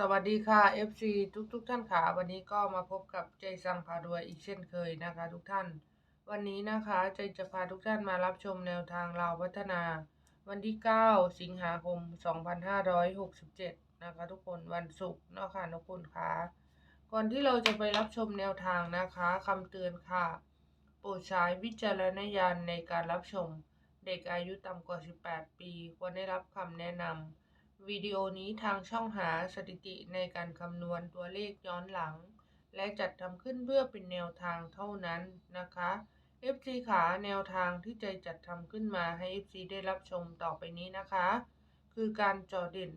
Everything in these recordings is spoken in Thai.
สวัสดีค่ะ FC ทุกทุกๆท่านค่ะ วันนี้ก็มาพบกับใจสังพารวยอีกเช่นเคยนะคะ ทุกท่าน วันนี้นะคะใจจะพาทุกท่านมารับชมแนวทางเราพัฒนา วันที่ 9 สิงหาคม 2567 นะคะ ทุกคนวันศุกร์เนาะค่ะทุกคนค่ะ ก่อนที่เราจะไปรับชมแนวทางนะคะคำเตือนค่ะ โปรดใช้วิจารณญาณในการรับชม เด็กอายุต่ำกว่า 18 ปี ควรได้รับคำแนะนำ วิดีโอนี้ทางช่องหาสถิติในการคำนวณตัวเลขย้อนหลัง และจัดทำขึ้นเพื่อเป็นแนวทางเท่านั้นนะคะ FC ขาแนวทางที่ใจจัดทำขึ้นมาให้ FC ได้รับชมต่อไปนี้นะคะ คือการจอเด่น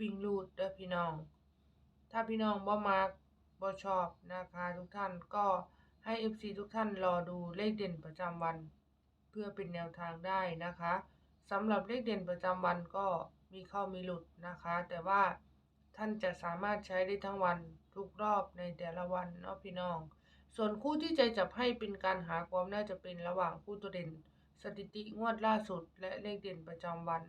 วิ่งรูดเด้อพี่น้อง ถ้าพี่น้องบ่มักบ่ชอบนะคะทุกท่านก็ให้ FC ทุกท่านรอดูเลขเด่นประจำวัน เพื่อเป็นแนวทางได้นะคะสำหรับเลขเด่นประจำวันก็ มีเข้ามีหลุดนะคะ แต่ว่าท่านจะสามารถใช้ได้ทั้งวันทุกรอบในแต่ละวันเนาะพี่น้อง ส่วนคู่ที่ใจจับให้เป็นการหาความน่าจะเป็นระหว่างคู่ตัวเด่น สถิติงวดล่าสุด และเลขเด่นประจำวัน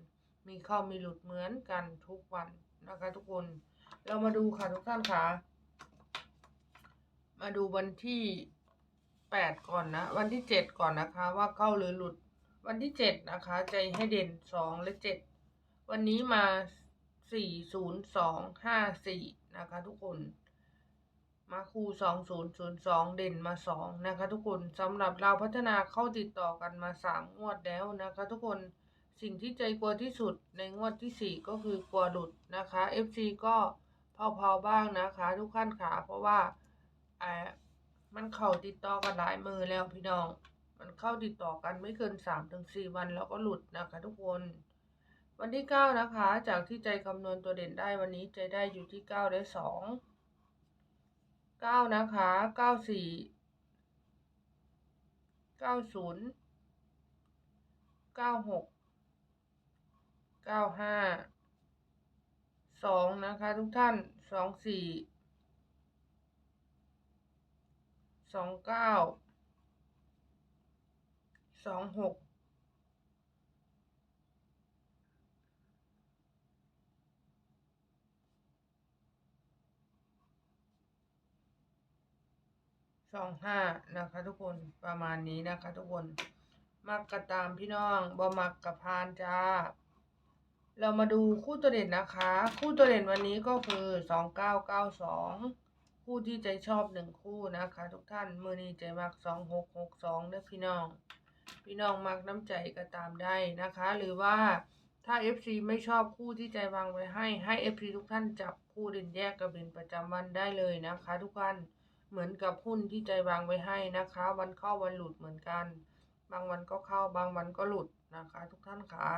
มีเข้ามีหลุดเหมือนกันทุกวันนะคะทุกคน เรามาดูค่ะทุกท่านค่ะมาดูวันที่แปดก่อนนะ วันที่เจ็ดก่อนนะคะ ว่าเข้าหรือหลุด วันที่เจ็ดนะคะ ใจให้เด่นสองและเจ็ด วันนี้มาสี่ศูนย์สองห้าสี่นะคะทุกคน มาคู่สองศูนย์ศูนย์สองเด่นมาสองนะคะทุกคนสำหรับเราพัฒนาเข้าติดต่อกันมาสามงวดแล้วนะคะทุกคนสิ่งที่ใจกลัวที่สุดในงวดที่สี่ก็คือกลัวหลุดนะคะ FC ก็เผาๆบ้างนะคะทุกขั้นขาเพราะว่าอ่ามันเข้าติดต่อกันหลายมือแล้วพี่น้อง มันเข้าติดต่อกันไม่เกินสามถึงสี่วันแล้วก็หลุดนะคะทุกคน วันที่ 9 นะคะ จากที่ใจคำนวณตัวเด่นได้วันนี้ใจได้อยู่ที่ 9 ได้ 2 9 นะคะ 94 90 96 95 2 นะคะ ทุกท่าน 24 29 26 ช่องห้านะคะ ทุกคนประมาณนี้นะคะ ทุกคนมักกระตามพี่น้องบอมักกระพานจ้า เรามาดูคู่ตัวเด่นนะคะ คู่ตัวเด่นวันนี้ก็คือสองเก้าเก้าสองคู่ที่ใจชอบหนึ่งคู่นะคะ ทุกท่านมือนี้ใจมักสองหกหกสองนะพี่น้อง พี่น้องมักน้ำใจก็ตามได้นะคะ หรือว่าถ้า FC ไม่ชอบคู่ที่ใจวางไว้ให้ให้ FC ทุกท่านจับคู่เด่นแยกกับเด่นประจํำวันได้เลยนะคะ ทุกท่าน เหมือนกับหุ้นที่ใจวางไว้ให้นะคะ วันเข้าวันหลุดเหมือนกัน บางวันก็เข้าบางวันก็หลุดนะคะ ทุกท่านค่ะ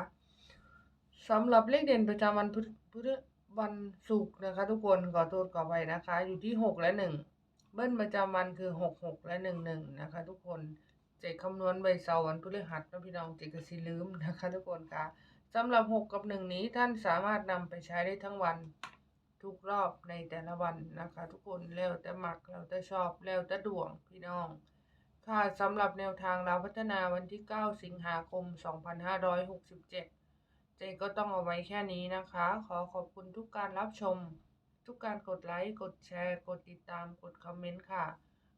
สำหรับเลขเด่นประจำวันพฤพฤวันศุกร์นะคะ ทุกคนขอโทษขอไปนะคะ อยู่ที่หกและหนึ่งเบิ้ลประจำวันคือหกหกและหนึ่งหนึ่งนะคะ ทุกคนเจกคำนวณใบเสาร์วันพฤหัสนะพี่น้องเจกกสิลืมนะคะ ทุกคนค่ะสำหรับหกกับหนึ่งนี้ท่านสามารถนำไปใช้ได้ทั้งวัน ทุกรอบในแต่ละวันนะคะ ทุกคนแล้วแต่มักแล้วแต่ชอบแล้วแต่ดวงพี่น้อง ค่ะสำหรับแนวทางเราพัฒนาวันที่ 9 สิงหาคม 2567 เจก็ต้องเอาไว้แค่นี้นะคะ ขอขอบคุณทุกการรับชม ทุกการกดไลค์กดแชร์ กดติดตามกดคอมเมนต์ค่ะ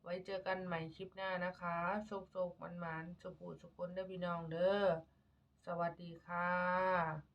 ไว้เจอกันใหม่คลิปหน้านะคะโชคโชคมันมันๆสุขุสุขคนเด้อพี่น้องเด้อสวัสดีค่ะ